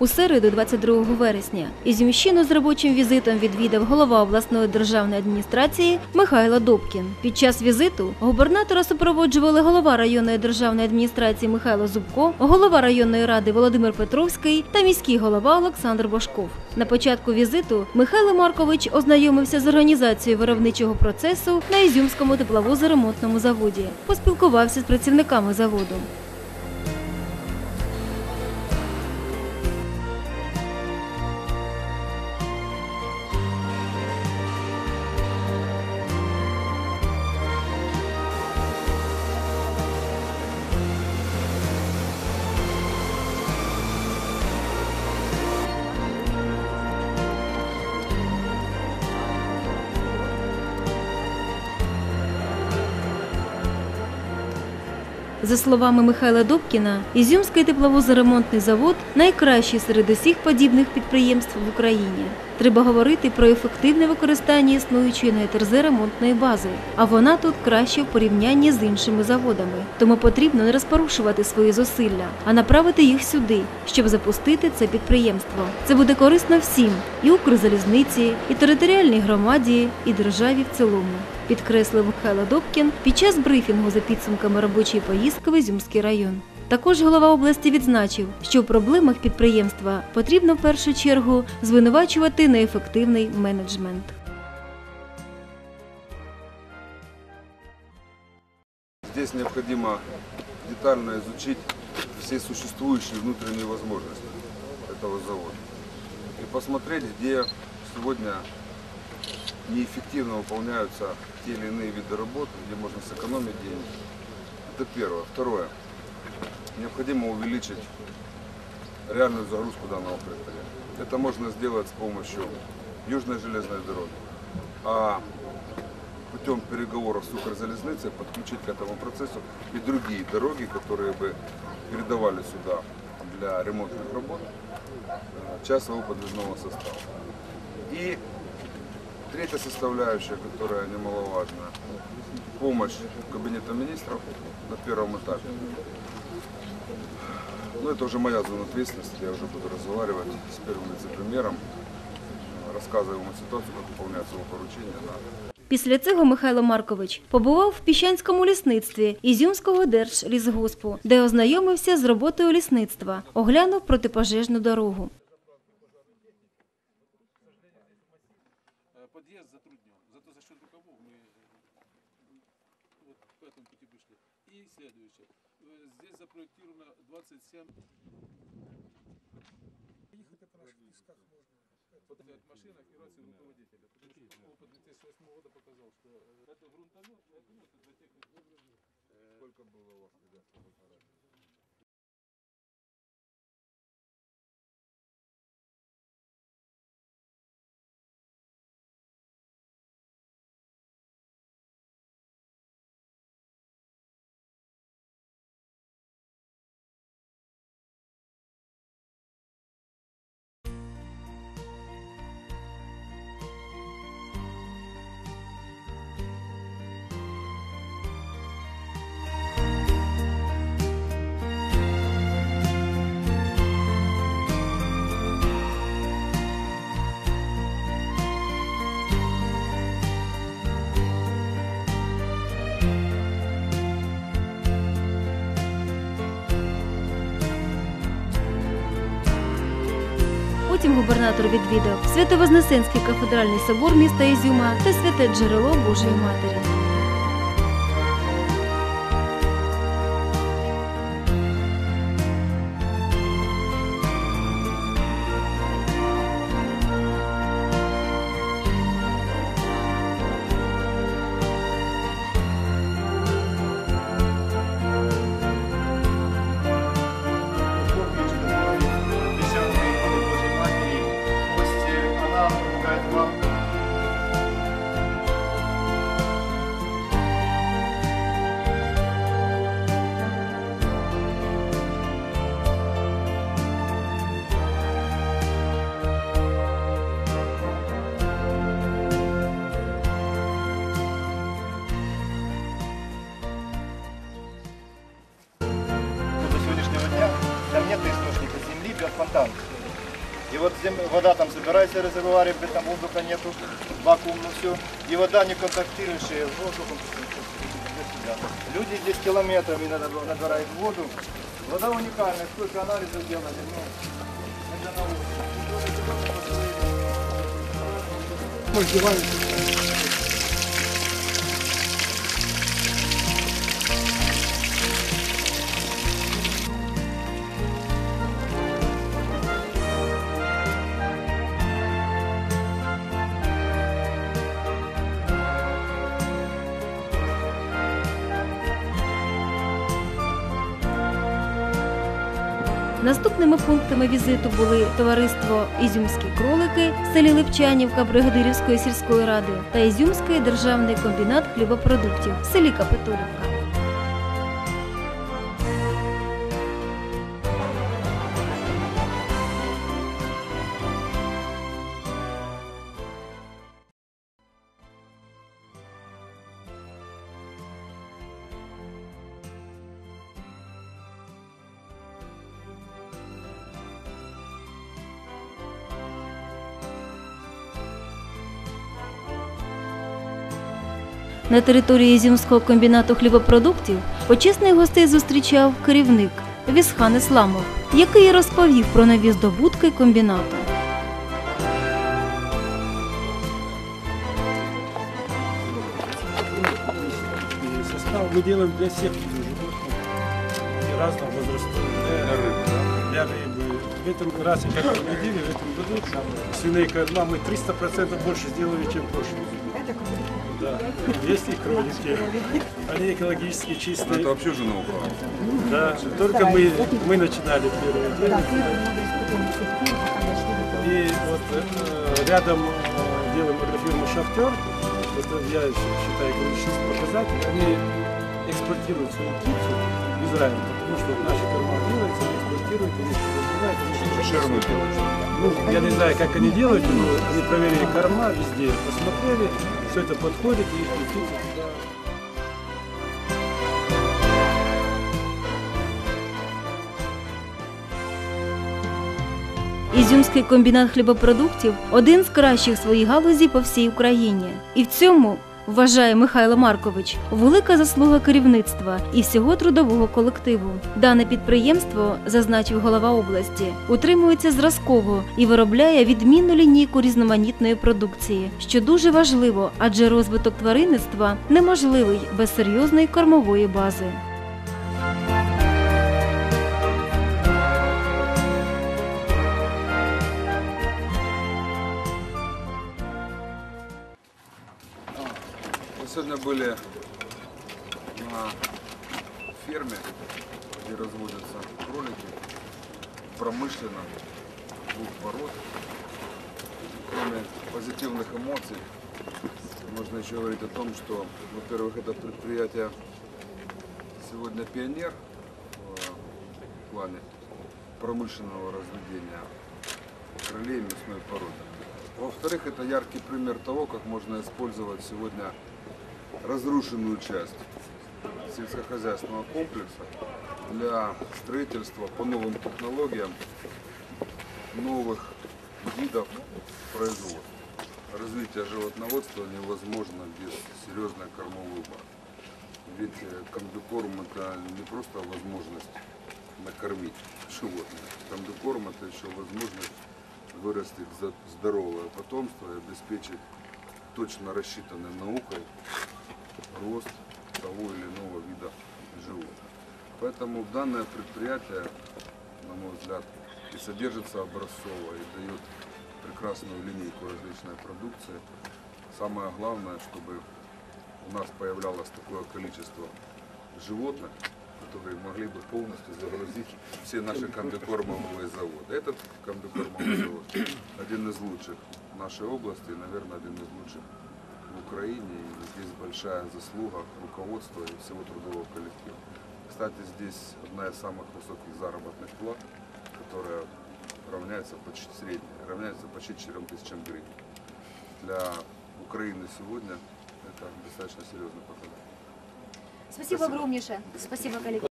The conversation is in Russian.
У середу, 22 вересня, Ізюмщину з робочим візитом відвідав голова обласної державної адміністрації Михайло Добкін. Під час візиту губернатора супроводжували голова районної державної адміністрації Михайло Зубко, голова районної ради Володимир Петровський та міський голова Олександр Башков. На початку візиту Михайло Маркович ознайомився з організацією виробничого процесу на Ізюмському тепловозоремонтному заводі. Поспілкувався з працівниками заводу. За словами Михайла Добкіна, Ізюмський тепловозоремонтний завод найкращий серед усіх подібних підприємств в Україні. Треба говорити про ефективне використання існуючої на ЕТРЗ ремонтної бази, а вона тут краще в порівнянні з іншими заводами. Тому потрібно не розпорушувати свої зусилля, а направити їх сюди, щоб запустити це підприємство. Це буде корисно всім і Укрзалізниці, і територіальній громаді, і державі в цілому. Підкреслив Михайло Добкін під час брифінгу за підсумками робочої поїздки в Ізюмський район. Також голова області відзначив, що в проблемах підприємства потрібно в першу чергу звинувачувати неефективний менеджмент. Здесь необходимо детально изучить все существующие внутренние возможности этого завода и посмотреть, где сегодня неэффективно выполняются те или иные виды работы, где можно сэкономить деньги. Это первое. Второе. Необходимо увеличить реальную загрузку данного предприятия. Это можно сделать с помощью Южной железной дороги. А путем переговоров с Укрзалезницей подключить к этому процессу и другие дороги, которые бы передавали сюда для ремонтных работ э, часть своего подвижного состава. И третья составляющая, которая немаловажна, помощь Кабинета министров на первом этапе. Ну, это уже моя зона ответственности, я уже буду разговаривать с первым вице-премьером, э, рассказывая ему ситуацию, как выполняется его поручение на Після цього Михайло Маркович побував в Піщанському лісництві Ізюмського держлісгоспу, де ознайомився з роботою лісництва, оглянув протипожежну дорогу. Подъезд затруднен. Зато за счет рукавов мы э, вот по этому пути вышли. И следующее. Э, Здесь запроектировано 27... Вот эта вот машина операции руководителя. Потому что опыт 2008 года показал, что э, это грунтомет, это это для тех, кто- Сколько было у вас ребят? Потім губернатор відвідав Свято-Вознесенський кафедральний собор міста Ізюма та святе джерело Божої Матері. И вот зем- вода там собирается в резервуаре, где там воздуха нету, вакуумно все. И вода не контактирующая с воздухом. Люди здесь километрами набирают воду. Вода уникальная, сколько анализов делали. Ну, это наука. Наступними пунктами візиту були товариство Ізюмські кролики селі Липчанівка Бригадирівської сільської ради та Ізюмський державний комбінат хлібопродуктів селі Капитолівка. На території Ізюмського комбінату хлібопродуктів почесних гостей зустрічав керівник Вісхан Ісламов, який розповів про нові здобутки комбінату. И состав мы делаем для всех животных и разного возраста. Для, для рыбы. В этом раз, как вы видели, в этом году свиные корма мы 300% больше сделали, чем в прошлом году. Да. Есть и кролики. Они экологически Это чистые. вообще же наука. Да. Только мы, мы начинали первое делать. И вот э, рядом э, делаем агрофирму «Шахтер». Это, я считаю, экологический показатель. Они экспортируют свою птицу в Израиль, потому что наши корма делаются, они экспортируют, они развивают. они делают. ну, я не знаю, как они делают, но они проверили корма везде, посмотрели, что это подходит, и их туда Ізюмський комбінат хлібопродуктів один з кращих своїй галузі по всій Україні. І в цьому, вважає Михайло Маркович, велика заслуга керівництва і всього трудового колективу. Дане підприємство, зазначив голова області, утримується зразково і виробляє відмінну лінійку різноманітної продукції, що дуже важливо, адже розвиток тваринництва неможливий без серйозної кормової бази. Сегодня были на ферме, где разводятся кролики, промышленно, двух пород. Кроме позитивных эмоций, можно еще говорить о том, что, во-первых, это предприятие сегодня пионер в плане промышленного разведения кролей мясной породы. Во-вторых, это яркий пример того, как можно использовать сегодня разрушенную часть сельскохозяйственного комплекса для строительства по новым технологиям новых видов производства. Развитие животноводства невозможно без серьезной кормовой базы. Ведь э, комбикорм это не просто возможность накормить животных. Комбикорм это еще возможность вырастить здоровое потомство и обеспечить точно рассчитанной наукой рост того или иного вида животных. Поэтому данное предприятие, на мой взгляд, и содержится образцово, и дает прекрасную линейку различной продукции. Самое главное, чтобы у нас появлялось такое количество животных, которые могли бы полностью загрузить все наши комбикормовые заводы. Этот комбикормовый завод один из лучших нашей области, и, наверное, один из лучших в Украине. И здесь большая заслуга руководства и всего трудового коллектива. Кстати, здесь одна из самых высоких заработных плат, которая равняется почти средней, равняется почти 4 тысячам гривен. Для Украины сегодня это достаточно серьезный показатель. Спасибо огромнейшее. Спасибо, коллеги.